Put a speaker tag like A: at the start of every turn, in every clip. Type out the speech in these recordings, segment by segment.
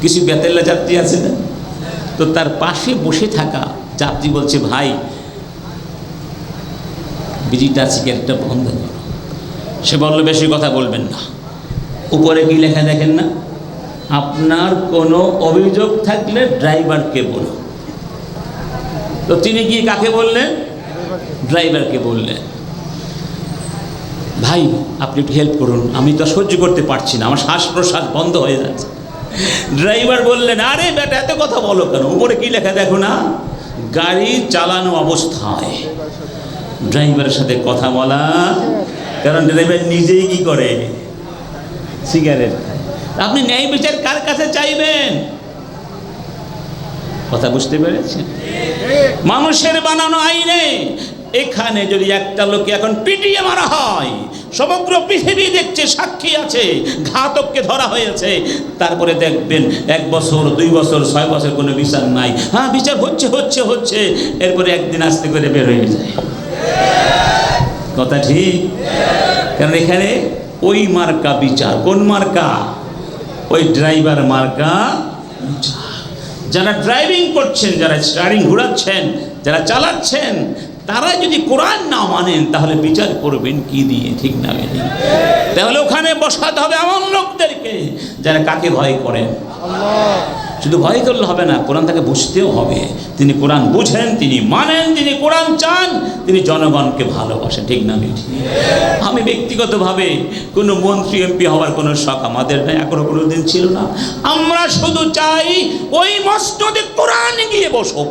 A: কিছু বেতেল্লা যাত্রী আছে না? তো তার পাশে বসে থাকা যাত্রী বলছে, ভাই, বিজিটা সিগারেটটা বন্ধ সে বলল, বেশি কথা বলবেন না। উপরে কি লেখা দেখেন না? আপনার কোনো অভিযোগ থাকলে ড্রাইভারকে বলুন তো তিনি গিয়ে কাকে বললেন? ড্রাইভারকে বললেন, ভাই, আপনি একটু হেল্প করুন। আমি তো সহ্য করতে পারছি না। আমার শ্বাস প্রশ্বাস বন্ধ হয়ে যাচ্ছে। ড্রাইভার বললেন, আরে বেটা, এত কথা বলো কেন? উপরে কি লেখা দেখো না? গাড়ি চালানো অবস্থায়। ড্রাইভারের সাথে কথা বলা, কারণ ড্রাইভার নিজেই কি করে? সিগারেট আপনি ন্যায় বিচার কার কাছে চাইবেন? কথা বুঝতে পেরেছেন? মানুষের বানানো আইনে এখানে যদি একটা লোকে এখন পিটিয়ে মারা হয় সমগ্র পৃথিবী দেখছে, সাক্ষী আছে, ঘাতককে ধরা হয়েছে। তারপরে দেখবেন এক বছর, দুই বছর, ছয় বছর কোনো বিচার নাই। হ্যাঁ বিচার হচ্ছে হচ্ছে হচ্ছে। এরপরে একদিন আস্তে করে বের হয়ে যায়। কথা ঠিক? কারণ এখানে ওই মার্কা বিচার। কোন মার্কা? ওই ড্রাইভার মার্কা যারা ড্রাইভিং করছেন, যারা স্টারিং ঘোরাচ্ছেন, যারা চালাচ্ছেন তারা যদি কোরআন না মানেন, তাহলে বিচার করবেন কি দিয়ে? ঠিক না তাহলে ওখানে বসাতে হবে এমন লোকদেরকে যারা কাকে ভয় করেন শুধু ভয় করলে হবে না, কোরআন তাকে বুঝতেও হবে। তিনি কোরআন বুঝেন, তিনি মানেন, তিনি কোরআন চান, তিনি জনগণকে ভালোবাসেন। ঠিক না বেঠিক আমি ব্যক্তিগতভাবে কোনো মন্ত্রী, এমপি হওয়ার কোনো শখ আমাদের নাই, এখনও কোনো দিন ছিল না। আমরা শুধু চাই ওই মসনদে কোরআন গিয়ে বসুক।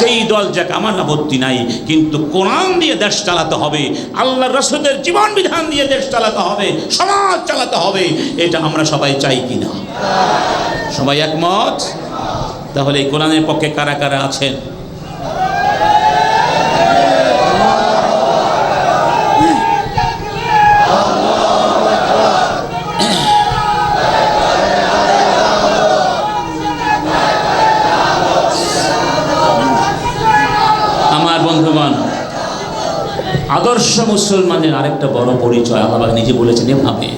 A: যেই দল যাক, আমার আপত্তি নাই, কিন্তু কোরআন দিয়ে দেশ চালাতে হবে, আল্লাহ রসদের জীবন বিধান দিয়ে দেশ চালাতে হবে, সমাজ চালাতে হবে, এটা আমরা সবাই চাই কি না সবাই একমত? তাহলে এই কোরআনের পক্ষে কারা কারা আছেন? আদর্শ মুসলমানের আরেকটা বড় পরিচয় আল্লাহ নিজে বলেছেন এভাবে।